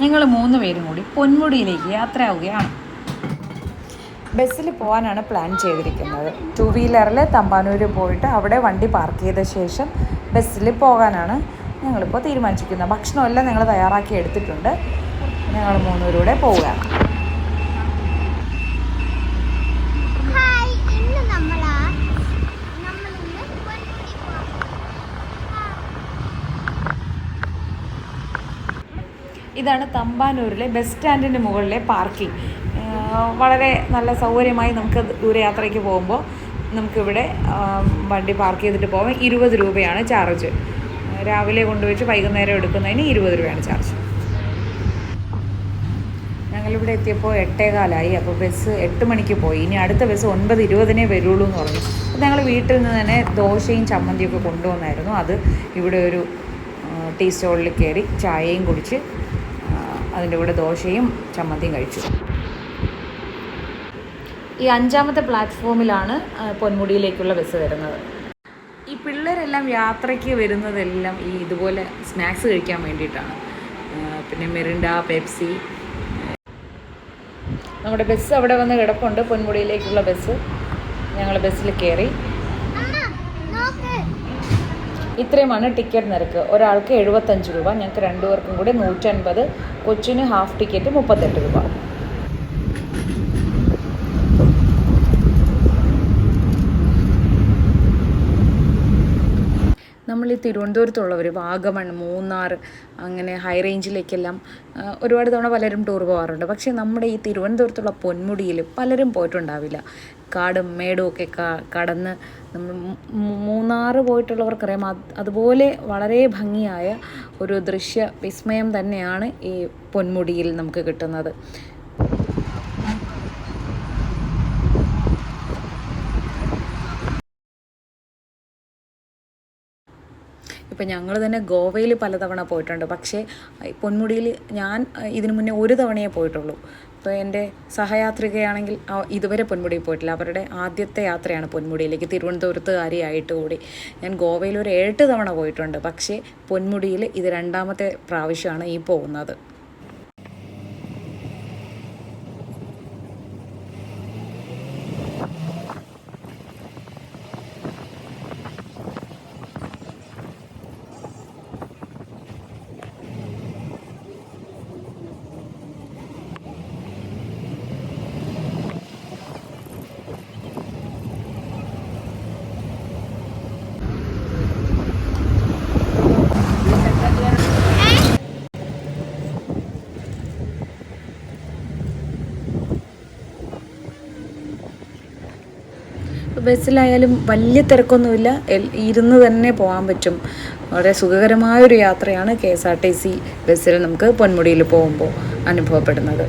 ഞങ്ങൾ മൂന്ന് പേരും കൂടി പൊന്മുടിയിലേക്ക് യാത്രയാവുകയാണ്. ബസ്സിൽ പോകാനാണ് പ്ലാൻ ചെയ്തിരിക്കുന്നത്. ടു വീലറിൽ തമ്പാനൂർ പോയിട്ട് അവിടെ വണ്ടി പാർക്ക് ചെയ്ത ശേഷം ബസ്സിൽ പോകാനാണ് ഞങ്ങളിപ്പോൾ തീരുമാനിച്ചിരിക്കുന്നത്. ഭക്ഷണമെല്ലാം ഞങ്ങൾ തയ്യാറാക്കി എടുത്തിട്ടുണ്ട്. ഞങ്ങൾ മൂന്നുപേരൂടെ പോവുകയാണ്. ഇതാണ് തമ്പാനൂരിലെ ബസ് സ്റ്റാൻഡിന്റെ മുകളിലെ പാർക്കിംഗ്. വളരെ നല്ല സൗകര്യമായി നമുക്ക് ദൂരയാത്രയ്ക്ക് പോകുമ്പോൾ നമുക്കിവിടെ വണ്ടി പാർക്ക് ചെയ്തിട്ട് പോകാം. ഇരുപത് രൂപയാണ് ചാർജ്. രാവിലെ കൊണ്ടുവച്ച് വൈകുന്നേരം എടുക്കുന്നതിന് ഇരുപത് രൂപയാണ് ചാർജ്. ഞങ്ങളിവിടെ എത്തിയപ്പോൾ എട്ടേകാലായി. അപ്പോൾ ബസ് എട്ട് മണിക്ക് പോയി. ഇനി അടുത്ത ബസ് ഒൻപത് ഇരുപതിനേ വരുള്ളൂ എന്ന് പറഞ്ഞു. അപ്പോൾ ഞങ്ങൾ വീട്ടിൽ നിന്ന് തന്നെ ദോശയും ചമ്മന്തിയൊക്കെ കൊണ്ടുവന്നായിരുന്നു. അത് ഇവിടെ ഒരു ടീ സ്റ്റോളിൽ കയറി ചായയും കുടിച്ച് അതിന്റെ കൂടെ ദോശയും ചമ്മന്തിയും കഴിച്ചു. ഈ അഞ്ചാമത്തെ പ്ലാറ്റ്ഫോമിലാണ് പൊന്മുടിയിലേക്കുള്ള ബസ് വരുന്നത്. ഈ പിള്ളേരെല്ലാം യാത്രയ്ക്ക് വരുന്നതെല്ലാം ഈ ഇതുപോലെ സ്നാക്സ് കഴിക്കാൻ വേണ്ടിയിട്ടാണ്. പിന്നെ മെറിൻഡ പെപ്സി. നമ്മുടെ ബസ് അവിടെ വന്ന് കിടപ്പുണ്ട് പൊന്മുടിയിലേക്കുള്ള ബസ്. ഞങ്ങൾ ബസ്സിൽ കയറി. ഇത്രയുമാണ് ടിക്കറ്റ് നിരക്ക്. ഒരാൾക്ക് എഴുപത്തഞ്ച് രൂപ ഞങ്ങൾക്ക് രണ്ടുപേർക്കും കൂടി നൂറ്റൻപത് കൊച്ചിന് ഹാഫ് ടിക്കറ്റ് മുപ്പത്തെട്ട് രൂപ. നമ്മൾ ഈ തിരുവനന്തപുരത്തുള്ളവർ വാഗമൺ മൂന്നാർ അങ്ങനെ ഹൈ റേഞ്ചിലേക്കെല്ലാം ഒരുപാട് തവണ പലരും ടൂർ പോകാറുണ്ട് പക്ഷേ നമ്മുടെ ഈ തിരുവനന്തപുരത്തുള്ള പൊന്മുടിയിൽ പലരും പോയിട്ടുണ്ടാവില്ല. കാടും മേടും ഒക്കെ കടന്ന് നമ്മൾ മൂന്നാറ് പോയിട്ടുള്ളവർക്കറിയാം. അതുപോലെ വളരെ ഭംഗിയായ ഒരു ദൃശ്യ വിസ്മയം തന്നെയാണ് ഈ പൊന്മുടിയിൽ നമുക്ക് കിട്ടുന്നത്. ഇപ്പം ഞങ്ങൾ തന്നെ ഗോവയിൽ പലതവണ പോയിട്ടുണ്ട്. പക്ഷേ പൊന്മുടിയിൽ ഞാൻ ഇതിനു മുന്നേ ഒരു തവണയേ പോയിട്ടുള്ളൂ. ഇപ്പോൾ എന്റെ സഹയാത്രികയാണെങ്കിൽ ഇതുവരെ പൊന്മുടിയിൽ പോയിട്ടില്ല. അവരുടെ ആദ്യത്തെ യാത്രയാണ് പൊന്മുടിയിലേക്ക്. തിരുവനന്തപുരത്തുകാരിയായിട്ട് കൂടി ഞാൻ ഗോവയിൽ ഒരു ഏഴ് തവണ പോയിട്ടുണ്ട്. പക്ഷേ പൊന്മുടിയിൽ ഇത് രണ്ടാമത്തെ പ്രാവശ്യമാണ് ഈ പോകുന്നത്. ബസ്സിലായാലും വലിയ തിരക്കൊന്നുമില്ല. ഇരുന്ന് തന്നെ പോകാൻ പറ്റും. വളരെ സുഖകരമായൊരു യാത്രയാണ് K S R T C ബസ്സിൽ നമുക്ക് പൊന്മുടിയിൽ പോകുമ്പോൾ അനുഭവപ്പെടുന്നത്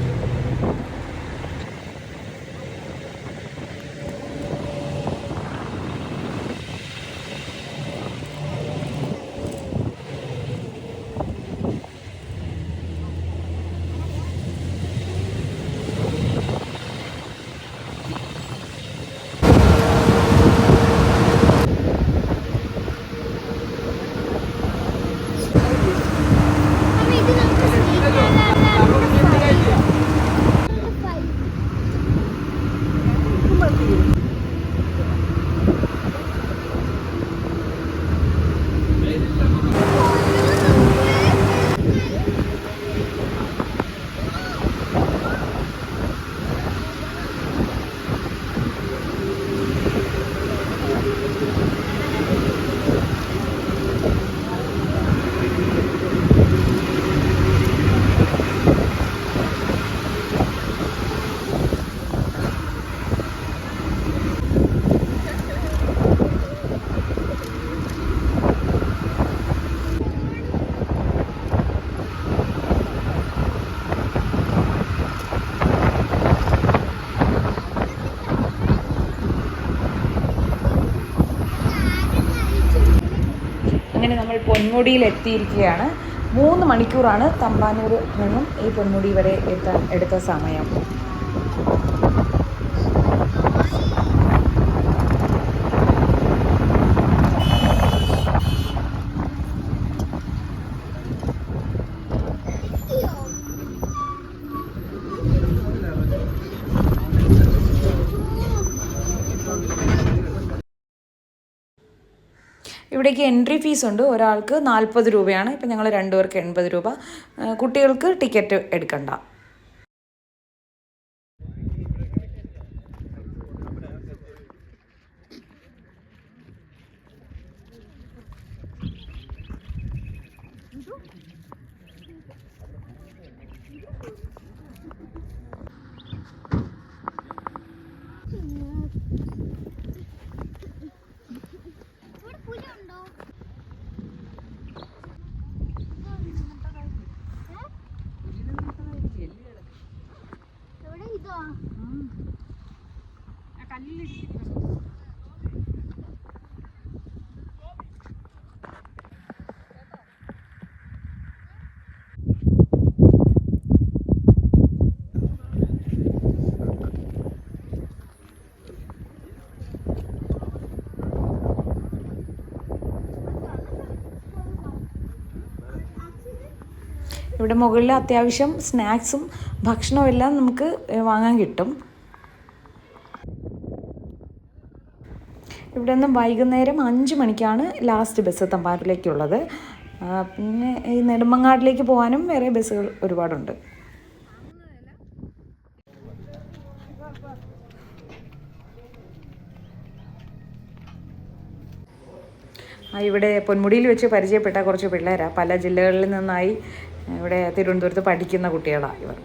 അമ്മ ഇത് നമുക്ക് അങ്ങനെ നമ്മൾ പൊന്മുടിയിൽ എത്തിയിരിക്കുകയാണ് മൂന്ന് മണിക്കൂറാണ് തമ്പാനൂർ നിന്നും ഈ പൊന്മുടി വരെ എത്താൻ എടുത്ത സമയം. ഇവിടേക്ക് എൻട്രി ഫീസ് ഉണ്ട്. ഒരാൾക്ക് നാൽപ്പത് രൂപയാണ്. ഇപ്പം ഞങ്ങൾ രണ്ടുപേർക്ക് എൺപത് രൂപ. കുട്ടികൾക്ക് ടിക്കറ്റ് എടുക്കണ്ട. ഇവിടെ മുകളിൽ അത്യാവശ്യം സ്നാക്സും ഭക്ഷണവും എല്ലാം നമുക്ക് വാങ്ങാൻ കിട്ടും. ഇവിടെ നിന്ന് വൈകുന്നേരം അഞ്ച് മണിക്കാണ് ലാസ്റ്റ് ബസ് തമ്പാനൂരിലേക്കുള്ളത്. ആ, പിന്നെ ഈ നെടുമങ്ങാടിലേക്ക് പോകാനും വേറെ ബസ്സുകൾ ഒരുപാടുണ്ട്. ഇവിടെ പൊന്മുടിയിൽ വെച്ച് പരിചയപ്പെട്ട കുറച്ച് പിള്ളേരാണ് പല ജില്ലകളിൽ നിന്നായി ഇവിടെ തിരുവനന്തപുരത്ത് പഠിക്കുന്ന കുട്ടികളാണ് ഇവർ.